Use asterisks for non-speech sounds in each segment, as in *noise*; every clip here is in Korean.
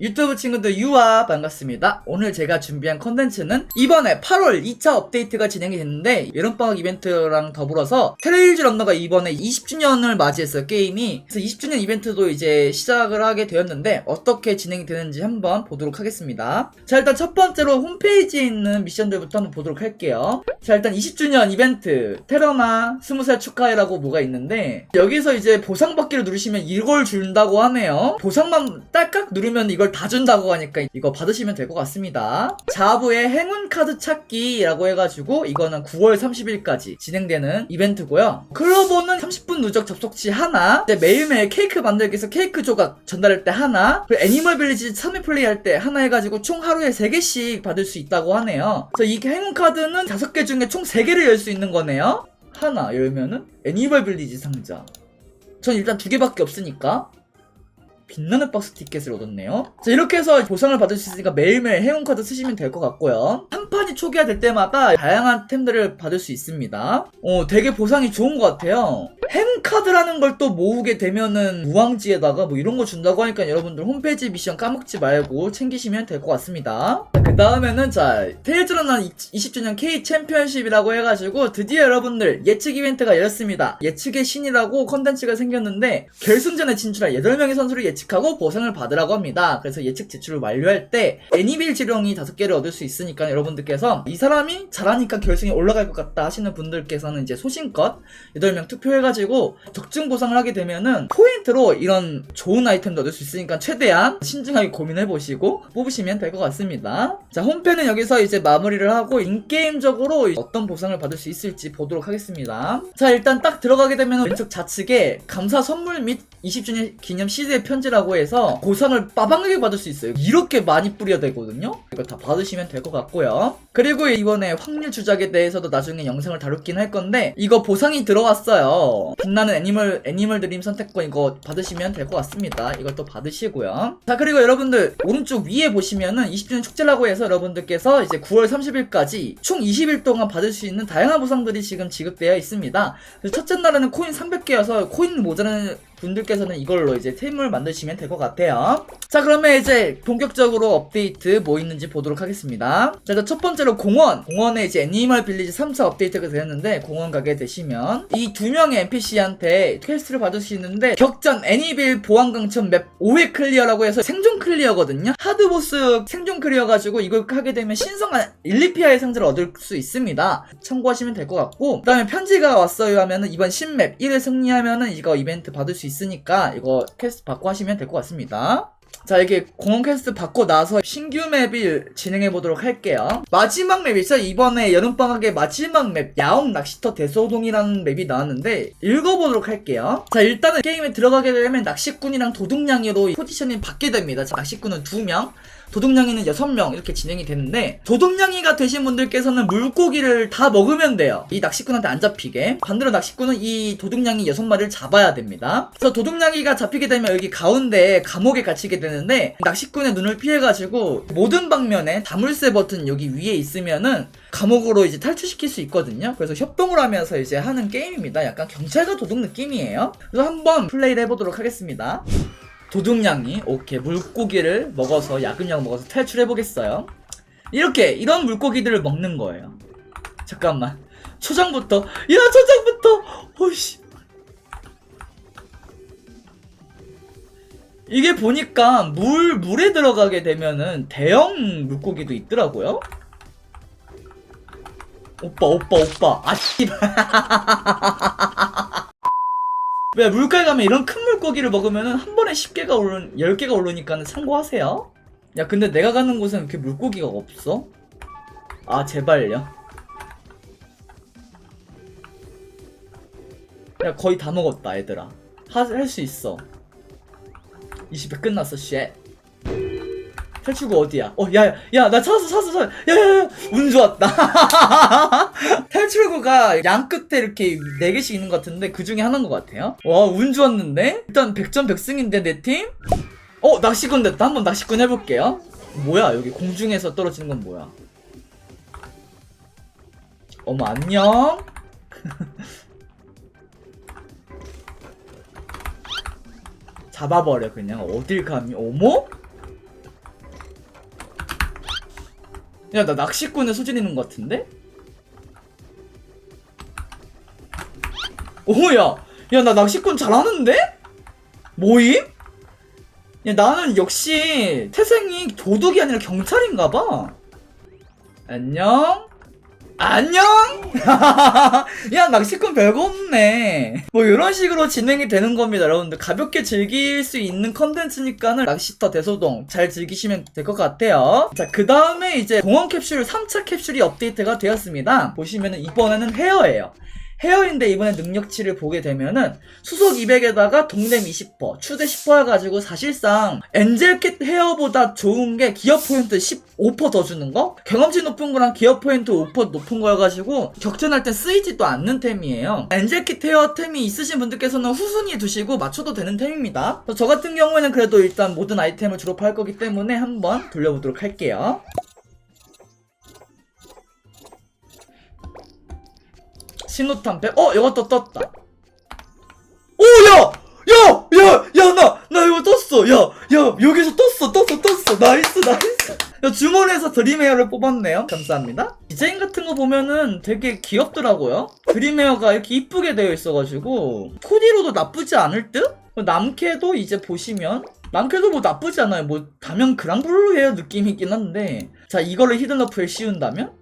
유튜브 친구들 유아 반갑습니다. 오늘 제가 준비한 컨텐츠는 이번에 8월 2차 업데이트가 진행이 됐는데 여름방학 이벤트랑 더불어서 테레일즈 런너가 이번에 20주년을 맞이했어요 게임이. 그래서 20주년 이벤트도 이제 시작을 하게 되었는데 어떻게 진행이 되는지 한번 보도록 하겠습니다. 자 일단 첫 번째로 홈페이지에 있는 미션들부터 한번 보도록 할게요. 자 일단 20주년 이벤트 테러나 20살 축하해라고 뭐가 있는데 여기서 이제 보상 받기를 누르시면 이걸 준다고 하네요. 보상만 딸깍 누르면 이걸 다 준다고 하니까 이거 받으시면 될 것 같습니다. 자부의 행운 카드 찾기라고 해가지고 이거는 9월 30일까지 진행되는 이벤트고요. 클로버는 30분 누적 접속시 하나, 매일매일 케이크 만들기에서 케이크 조각 전달할 때 하나, 그리고 애니멀 빌리지 3회 플레이할 때 하나 해가지고 총 하루에 3개씩 받을 수 있다고 하네요. 그래서 이 행운 카드는 5개 중에 총 3개를 열 수 있는 거네요. 하나 열면은 애니멀 빌리지 상자. 전 일단 두 개밖에 없으니까 빛나는 박스 티켓을 얻었네요. 자, 이렇게 해서 보상을 받을 수 있으니까 매일매일 행운 카드 쓰시면 될 것 같고요. 한 판이 초기화될 때마다 다양한 템들을 받을 수 있습니다. 어, 되게 보상이 좋은 것 같아요. 행운 카드라는 걸 또 모으게 되면은 무왕지에다가 뭐 이런 거 준다고 하니까 여러분들 홈페이지 미션 까먹지 말고 챙기시면 될 것 같습니다. 그 다음에는 자, 테일즈런 난 20주년 K 챔피언십이라고 해가지고 드디어 여러분들 예측 이벤트가 열렸습니다. 예측의 신이라고 컨텐츠가 생겼는데 결승전에 진출한 8명의 선수를 예측하고 보상을 받으라고 합니다. 그래서 예측 제출을 완료할 때 애니빌 지령이 5개를 얻을 수 있으니까 여러분들께서 이 사람이 잘하니까 결승에 올라갈 것 같다 하시는 분들께서는 이제 소신껏 8명 투표해가지고 적중 보상을 하게 되면은 포인트로 이런 좋은 아이템도 얻을 수 있으니까 최대한 신중하게 고민해보시고 뽑으시면 될 것 같습니다. 자, 홈페는 여기서 이제 마무리를 하고 인게임적으로 어떤 보상을 받을 수 있을지 보도록 하겠습니다. 자, 일단 딱 들어가게 되면 왼쪽 좌측에 감사 선물 및 20주년 기념 시드의 편 지라고 해서 보상을 빠방하게 받을 수 있어요. 이렇게 많이 뿌려야 되거든요. 이거 다 받으시면 될 것 같고요. 그리고 이번에 확률 주작에 대해서도 나중에 영상을 다루긴 할 건데 이거 보상이 들어왔어요. 빛나는 애니멀 애니멀 드림 선택권 이거 받으시면 될 것 같습니다. 이것도 받으시고요. 자 그리고 여러분들 오른쪽 위에 보시면은 20주년 축제라고 해서 여러분들께서 이제 9월 30일까지 총 20일 동안 받을 수 있는 다양한 보상들이 지금 지급되어 있습니다. 첫째 날에는 코인 300개여서 코인 모자라는 분들께서는 이걸로 이제 템을 만드시면 될 것 같아요. 자, 그러면 이제 본격적으로 업데이트 뭐 있는지 보도록 하겠습니다. 자, 일단 첫 번째로 공원. 공원에 이제 애니멀 빌리지 3차 업데이트가 되었는데, 공원 가게 되시면, 이 두 명의 NPC한테 퀘스트를 받을 수 있는데, 격전 애니빌 보안 강천 맵 5회 클리어라고 해서 생존 클리어거든요? 하드보스 생존 클리어 가지고 이걸 하게 되면 신성한 일리피아의 상자를 얻을 수 있습니다. 참고하시면 될 것 같고, 그 다음에 편지가 왔어요 하면은 이번 신맵 1을 승리하면은 이거 이벤트 받을 수 있 으니까 이거 퀘스트 받고 하시면 될 것 같습니다. 자, 이게 공원 퀘스트 받고 나서 신규 맵을 진행해 보도록 할게요. 마지막 맵이죠. 이번에 여름방학의 마지막 맵, 야옹 낚시터 대소동이라는 맵이 나왔는데, 읽어보도록 할게요. 자, 일단은 게임에 들어가게 되면 낚시꾼이랑 도둑냥이로 포지션이 받게 됩니다. 자, 낚시꾼은 2명, 도둑냥이는 6명 이렇게 진행이 되는데 도둑냥이가 되신 분들께서는 물고기를 다 먹으면 돼요. 이 낚시꾼한테 안 잡히게. 반대로 낚시꾼은 이 도둑냥이 6마리를 잡아야 됩니다. 그래서 도둑냥이가 잡히게 되면 여기 가운데 감옥에 갇히게 되는데 낚시꾼의 눈을 피해가지고 모든 방면에 자물쇠 버튼 여기 위에 있으면은 감옥으로 이제 탈출시킬 수 있거든요. 그래서 협동을 하면서 이제 하는 게임입니다. 약간 경찰과 도둑 느낌이에요. 그래서 한번 플레이를 해보도록 하겠습니다 도둑냥이 오케이 물고기를 먹어서 야금야금 먹어서 탈출해 보겠어요. 이렇게 이런 물고기들을 먹는 거예요. 잠깐만 초장부터 야 초장부터 오씨 이게 보니까 물 물에 들어가게 되면은 대형 물고기도 있더라고요. 오빠 오빠 오빠 아 씨발 *laughs* 왜 물가에 가면 이런 큰 물고기를 먹으면 한 번에 10개가 오르 10개가 오르니까 참고하세요. 야 근데 내가 가는 곳은 이렇게 물고기가 없어? 아 제발요. 야 거의 다 먹었다 얘들아. 할 수 있어. 20회 끝났어 쉣. 탈출구 어디야? 어, 야, 야, 야, 나 찾았어, 찾았어, 찾았어. 야, 야, 야, 운 좋았다. *laughs* 탈출구가 양 끝에 이렇게 4개씩 있는 것 같은데, 그 중에 하나인 것 같아요. 와, 운 좋았는데? 일단 100점 100승인데, 내 팀? 어, 낚시꾼 됐다. 한번 낚시꾼 해볼게요. 뭐야, 여기 공중에서 떨어지는 건 뭐야? 어머, 안녕? *laughs* 잡아버려, 그냥. 어딜 감히, 어머? 야 나 낚시꾼에 소질 있는 것 같은데? 오야 야 나 낚시꾼 잘하는데? 뭐임? 야 나는 역시 태생이 도둑이 아니라 경찰인가봐 안녕? 안녕? *laughs* 야 낚시꾼 별거 없네. 뭐 이런 식으로 진행이 되는 겁니다 여러분들. 가볍게 즐길 수 있는 컨텐츠니까는 낚시터 대소동 잘 즐기시면 될 것 같아요. 자 그 다음에 이제 공원 캡슐 3차 캡슐이 업데이트가 되었습니다. 보시면은 이번에는 헤어예요 헤어인데 이번에 능력치를 보게 되면은 수속 200에다가 동댐 20%, 추대 10% 해가지고 사실상 엔젤캣 헤어보다 좋은 게 기업 포인트 15%더 주는 거? 경험치 높은 거랑 기업 포인트 5% 높은 거여가지고 격전할 때 쓰이지도 않는 템이에요. 엔젤킷 헤어 템이 있으신 분들께서는 후순위에 두시고 맞춰도 되는 템입니다. 저 같은 경우에는 그래도 일단 모든 아이템을 졸업할 거기 때문에 한번 돌려보도록 할게요. 신호탄 배, 어, 이것도 떴다. 오, 야! 야! 야! 야, 나! 나 이거 떴어! 야! 야! 여기서 떴어! 떴어! 떴어! 나이스! 나이스! 야, 주머니에서 드림웨어를 뽑았네요. 감사합니다. 디자인 같은 거 보면은 되게 귀엽더라고요. 드림웨어가 이렇게 이쁘게 되어 있어가지고, 코디로도 나쁘지 않을 듯? 남캐도 이제 보시면, 남캐도 뭐 나쁘지 않아요. 뭐, 다면 그랑블루 헤어 느낌이긴 한데, 자, 이거를 히든러프에 씌운다면?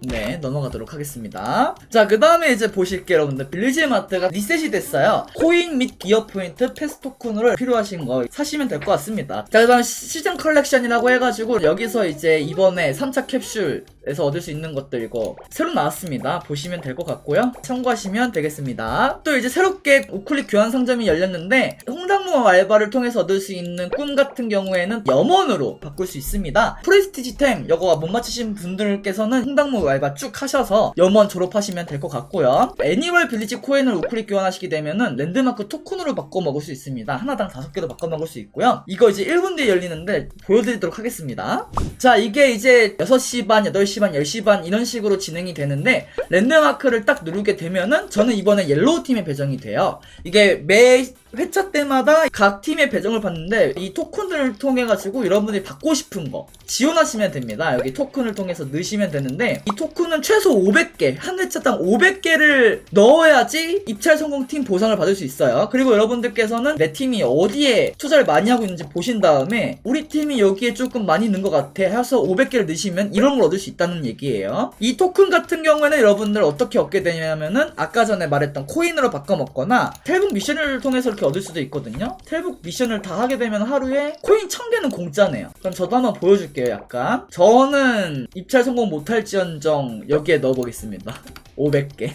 네, 넘어가도록 하겠습니다. 자, 그 다음에 이제 보실게요, 여러분들. 빌리지 마트가 리셋이 됐어요. 코인 및 기업 포인트, 패스 토큰으로 필요하신 거 사시면 될 것 같습니다. 자, 그 다음 시즌 컬렉션이라고 해가지고, 여기서 이제 이번에 3차 캡슐 에서 얻을 수 있는 것들 이거 새로 나왔습니다. 보시면 될 것 같고요. 참고하시면 되겠습니다. 또 이제 새롭게 우클릭 교환 상점이 열렸는데, 홍당무 알바를 통해서 얻을 수 있는 꿈 같은 경우에는 염원으로 바꿀 수 있습니다. 프레스티지템, 이거 못 맞추신 분들께서는 홍당무 알바 쭉 하셔서 염원 졸업하시면 될 것 같고요. 애니멀 빌리지 코인을 우클릭 교환하시게 되면은 랜드마크 토큰으로 바꿔 먹을 수 있습니다. 하나당 다섯 개도 바꿔 먹을 수 있고요. 이거 이제 1분 뒤에 열리는데 보여드리도록 하겠습니다. 자, 이게 이제 6시 반, 8시 반, 10시 반 이런 식으로 진행이 되는데 랜드마크를 딱 누르게 되면은 저는 이번에 옐로우 팀에 배정이 돼요. 이게 매 회차 때마다 각 팀의 배정을 받는데 이 토큰을 통해 가지고 여러분들이 받고 싶은 거 지원하시면 됩니다. 여기 토큰을 통해서 넣으시면 되는데 이 토큰은 최소 500개 한 회차당 500개를 넣어야지 입찰 성공 팀 보상을 받을 수 있어요. 그리고 여러분들께서는 내 팀이 어디에 투자를 많이 하고 있는지 보신 다음에 우리 팀이 여기에 조금 많이 넣은 것 같아 해서 500개를 넣으시면 이런 걸 얻을 수 있다는 얘기예요. 이 토큰 같은 경우에는 여러분들 어떻게 얻게 되냐면은 아까 전에 말했던 코인으로 바꿔 먹거나 텔북 미션을 통해서 이렇게 얻을 수도 있거든요. 텔북 미션을 다 하게 되면 하루에 코인 1000개는 공짜네요. 그럼 저도 한번 보여줄게요, 약간. 저는 입찰 성공 못할지언정 여기에 넣어보겠습니다. *laughs* 500개.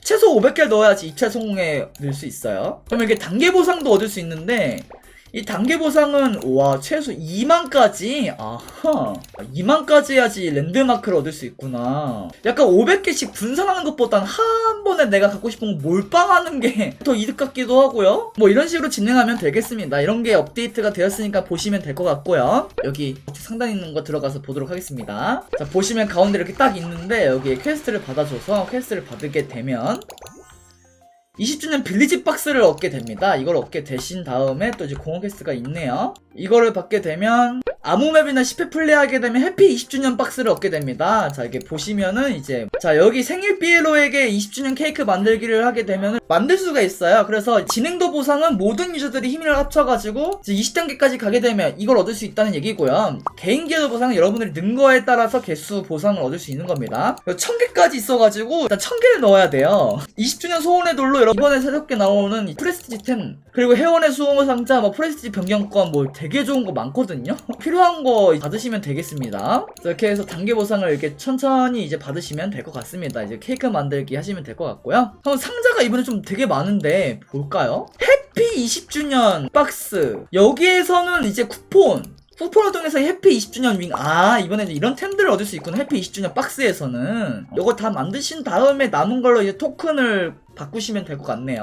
최소 500개를 넣어야지 입찰 성공에 넣을 수 있어요. 그럼 이게 단계 보상도 얻을 수 있는데 이 단계 보상은 와 최소 2만까지? 아하. 2만까지 해야지 랜드마크를 얻을 수 있구나. 약간 500개씩 분산하는 것보단 한 번에 내가 갖고 싶은 거 몰빵하는 게 *laughs* 더 이득 같기도 하고요. 뭐 이런 식으로 진행하면 되겠습니다. 이런 게 업데이트가 되었으니까 보시면 될 것 같고요. 여기 상단에 있는 거 들어가서 보도록 하겠습니다. 자 보시면 가운데 이렇게 딱 있는데 여기에 퀘스트를 받아줘서 퀘스트를 받게 되면 20주년 빌리지 박스를 얻게 됩니다. 이걸 얻게 되신 다음에 또 이제 공허 퀘스트가 있네요. 이거를 받게 되면 아무 맵이나 10회 플레이하게 되면 해피 20주년 박스를 얻게 됩니다. 자, 이게 보시면은 이제 자, 여기 생일 삐에로에게 20주년 케이크 만들기를 하게 되면은 만들 수가 있어요. 그래서 진행도 보상은 모든 유저들이 힘을 합쳐가지고 이제 20단계까지 가게 되면 이걸 얻을 수 있다는 얘기고요. 개인 기여도 보상은 여러분들이 는 거에 따라서 개수 보상을 얻을 수 있는 겁니다. 1000개까지 있어가지고 일단 1000개를 넣어야 돼요. 20주년 소원의 돌로 여러분 이번에 새롭게 나오는 이 프레스티지 템 그리고 회원의 수호모 상자 뭐 프레스티지 변경권 뭐 되게 좋은 거 많거든요. *laughs* 필요한 거 받으시면 되겠습니다. 이렇게 해서 단계 보상을 이렇게 천천히 이제 받으시면 될 것 같습니다. 이제 케이크 만들기 하시면 될 것 같고요. 그럼 상자가 이번에 좀 되게 많은데 볼까요? 해피 20주년 박스 여기에서는 이제 쿠폰 쿠폰을 통해서 해피 20주년 윙. 아, 이번에는 이런 템들을 얻을 수 있구나. 해피 20주년 박스에서는. 요거 다 만드신 다음에 남은 걸로 이제 토큰을 바꾸시면 될 것 같네요.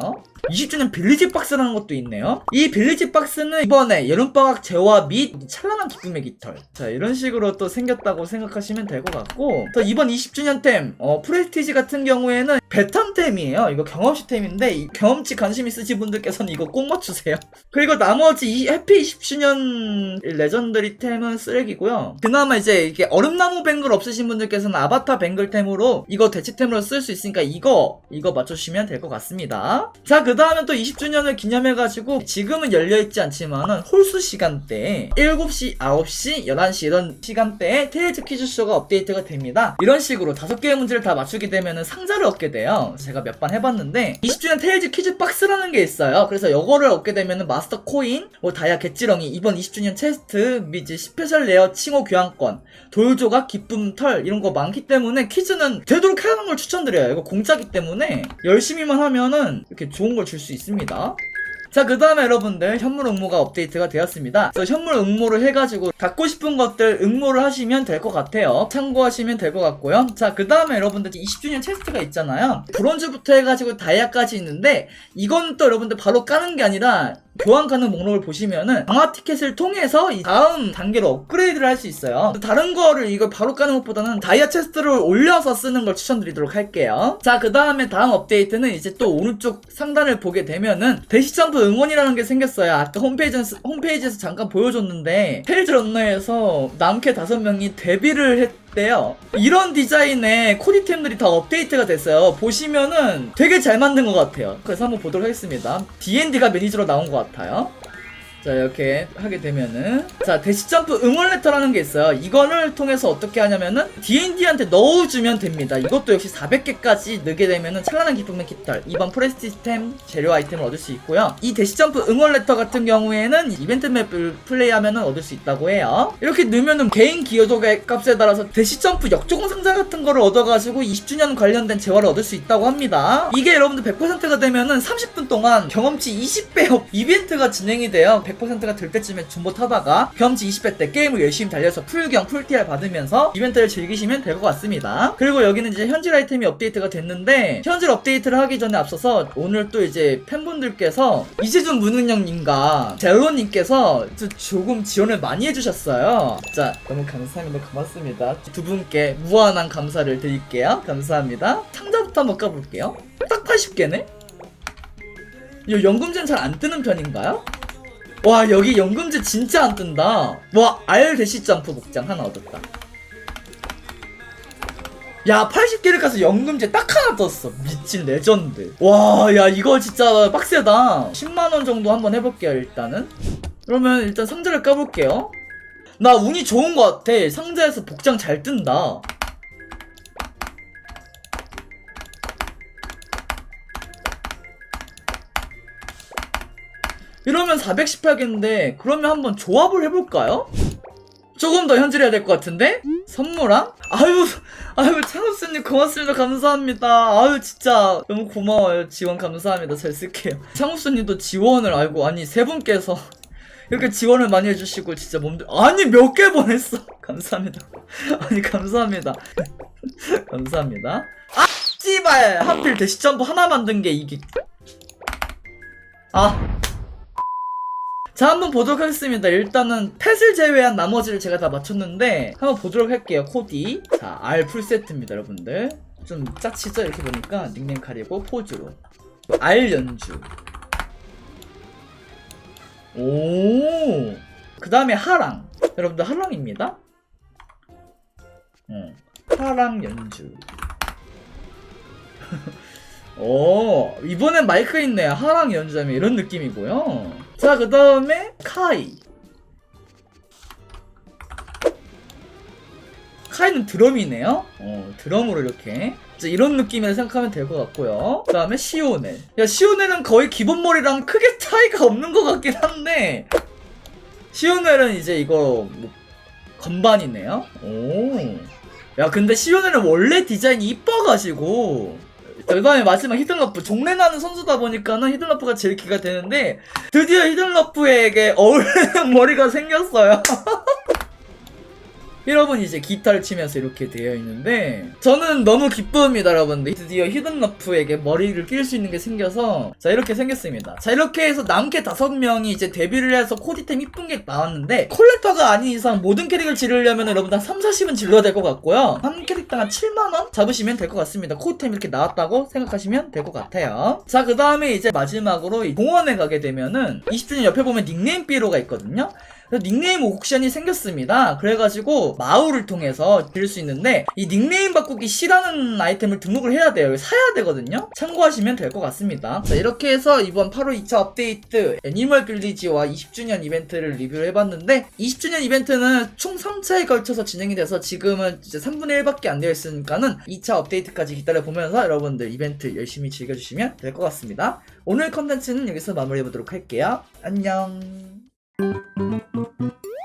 20주년 빌리지 박스라는 것도 있네요. 이 빌리지 박스는 이번에 여름방학 재화 및 찬란한 기쁨의 깃털. 자 이런 식으로 또 생겼다고 생각하시면 될 것 같고 또 이번 20주년 템 어, 프레스티지 같은 경우에는 배탐템이에요. 이거 경험치 템인데 이 경험치 관심 있으신 분들께서는 이거 꼭 맞추세요. *laughs* 그리고 나머지 이 해피 20주년 레전더리 템은 쓰레기고요. 그나마 이제 이게 얼음나무 뱅글 없으신 분들께서는 아바타 뱅글 템으로 이거 대체템으로 쓸 수 있으니까 이거 이거 맞춰주 시면 될 것 같습니다. 자, 그 다음에 또 20주년을 기념해가지고 지금은 열려있지 않지만은 홀수 시간대 7시, 9시, 11시 이런 시간대에 테일즈 퀴즈쇼가 업데이트가 됩니다. 이런 식으로 다섯 개의 문제를 다 맞추게 되면은 상자를 얻게 돼요. 제가 몇 번 해봤는데 20주년 테일즈 퀴즈 박스라는 게 있어요. 그래서 이거를 얻게 되면은 마스터 코인, 뭐 다이아 개찌렁이, 이번 20주년 체스트, 및 이제 스페셜 레어 칭호 교환권, 돌조각, 기쁨 털 이런 거 많기 때문에 퀴즈는 되도록 하는 걸 추천드려요. 이거 공짜기 때문에 열심히 만 하면은 이렇게 좋은 걸 줄 수 있습니다. 자, 그 다음에 여러분들, 현물 응모가 업데이트가 되었습니다. 그래서 현물 응모를 해가지고, 갖고 싶은 것들 응모를 하시면 될 것 같아요. 참고하시면 될 것 같고요. 자, 그 다음에 여러분들, 20주년 체스트가 있잖아요. 브론즈부터 해가지고 다이아까지 있는데, 이건 또 여러분들 바로 까는 게 아니라, 교환 가능 목록을 보시면은 강화 티켓을 통해서 이 다음 단계로 업그레이드를 할 수 있어요. 다른 거를 이걸 바로 까는 것보다는 다이아 체스트를 올려서 쓰는 걸 추천드리도록 할게요. 자, 그 다음에 다음 업데이트는 이제 또 오른쪽 상단을 보게 되면은 대시점프 응원이라는 게 생겼어요. 아까 홈페이지에서, 홈페이지에서 잠깐 보여줬는데 페이지 런너에서 남캐 다섯 명이 데뷔를 했 대요. 이런 디자인의 코디템들이 다 업데이트가 됐어요. 보시면은 되게 잘 만든 것 같아요. 그래서 한번 보도록 하겠습니다. D&D가 매니저로 나온 것 같아요. 자 이렇게 하게 되면은. 자 대시점프 응원 레터라는 게 있어요. 이거를 통해서 어떻게 하냐면은 D&D한테 넣어주면 됩니다. 이것도 역시 400개까지 넣게 되면은 찬란한 기쁨의 깃털. 이번 프레스티템 재료 아이템을 얻을 수 있고요. 이 대시점프 응원 레터 같은 경우에는 이벤트 맵을 플레이하면은 얻을 수 있다고 해요. 이렇게 넣으면은 개인 기여도의 값에 따라서 대시점프 역조공 상자 같은 거를 얻어가지고 20주년 관련된 재화를 얻을 수 있다고 합니다. 이게 여러분들 100%가 되면은 30분 동안 경험치 20배 이벤트가 진행이 돼요 100%가 될 때쯤에 중보 타다가 경험치 20배 때 게임을 열심히 달려서 풀경, 풀TR 받으면서 이벤트를 즐기시면 될 것 같습니다. 그리고 여기는 이제 현질 아이템이 업데이트가 됐는데 현질 업데이트를 하기 전에 앞서서 오늘 또 이제 팬분들께서 이재준 무능력님과 제로님께서 또 조금 지원을 많이 해주셨어요. 자, 너무 감사합니다. 고맙습니다. 두 분께 무한한 감사를 드릴게요. 감사합니다. 상자부터 한번 까볼게요. 딱 80개네? 이 연금제는 잘 안 뜨는 편인가요? 와 여기 연금제 진짜 안 뜬다. 와 R 대시 점프 복장 하나 얻었다. 야 80개를 가서 연금제 딱 하나 떴어. 미친 레전드. 와 야 이거 진짜 빡세다. 10만원 정도 한번 해볼게요 일단은. 그러면 일단 상자를 까볼게요. 나 운이 좋은 것 같아. 상자에서 복장 잘 뜬다 이러면 418개인데 그러면 한번 조합을 해볼까요? 조금 더 현질해야 될 것 같은데? 선물랑? 아유 아유 창업수님 고맙습니다. 감사합니다. 아유 진짜 너무 고마워요. 지원 감사합니다. 잘 쓸게요. 창업수님도 지원을 알고 아니 세 분께서 이렇게 지원을 많이 해주시고 진짜 몸들 아니 몇 개 보냈어? *laughs* 감사합니다. 아니 감사합니다. *laughs* 감사합니다. 아 씨발! 하필 대시점프 하나 만든 게 이게 아 자, 한번 보도록 하겠습니다. 일단은 펫을 제외한 나머지를 제가 다 맞췄는데 한번 보도록 할게요. 코디. 자, R 풀세트입니다, 여러분들. 좀 짝치죠? 이렇게 보니까 닉네임 가리고 포즈로. R 연주. 오. 그 다음에 하랑. 여러분들 하랑입니다. 어. 하랑 연주. *laughs* 오, 이번엔 마이크 있네. 하랑 연주하면 이런 느낌이고요. 자, 그 다음에 카이. 카이는 드럼이네요. 어, 드럼으로 이렇게. 이런 느낌이라 생각하면 될 것 같고요. 그 다음에 시오넬. 야, 시오넬은 거의 기본 머리랑 크게 *laughs* 차이가 없는 것 같긴 한데. 시오넬은 이제 이거 뭐 건반이네요. 오. 야, 근데 시오넬은 원래 디자인이 이뻐가지고. 그 다음에 마지막 히든러프 종래나는 선수다 보니까는 히든러프가 제일 기가 되는데 드디어 히든러프에게 어울리는 *laughs* 머리가 생겼어요 *laughs* 히럽은 이제 기타를 치면서 이렇게 되어 있는데 저는 너무 기쁩니다 여러분들 드디어 히든러프에게 머리를 낄 수 있는 게 생겨서 자 이렇게 생겼습니다. 자 이렇게 해서 남캐 다섯 명이 이제 데뷔를 해서 코디템 이쁜 게 나왔는데 콜렉터가 아닌 이상 모든 캐릭을 지르려면 여러분들 한 3, 40은 질러야 될 것 같고요. 한 캐릭당 한 7만원 잡으시면 될 것 같습니다. 코디템 이렇게 나왔다고 생각하시면 될 것 같아요. 자 그 다음에 이제 마지막으로 이 공원에 가게 되면은 20주년 옆에 보면 닉네임 삐로가 있거든요 닉네임 옥션이 생겼습니다. 그래가지고 마우를 통해서 드릴 수 있는데 이 닉네임 바꾸기 싫어하는 아이템을 등록을 해야 돼요. 사야 되거든요. 참고하시면 될 것 같습니다. 자 이렇게 해서 이번 8월 2차 업데이트 애니멀 빌리지와 20주년 이벤트를 리뷰를 해봤는데 20주년 이벤트는 총 3차에 걸쳐서 진행이 돼서 지금은 이제 3분의 1밖에 안 되어 있으니까는 2차 업데이트까지 기다려 보면서 여러분들 이벤트 열심히 즐겨주시면 될 것 같습니다. 오늘 컨텐츠는 여기서 마무리해보도록 할게요. 안녕. Música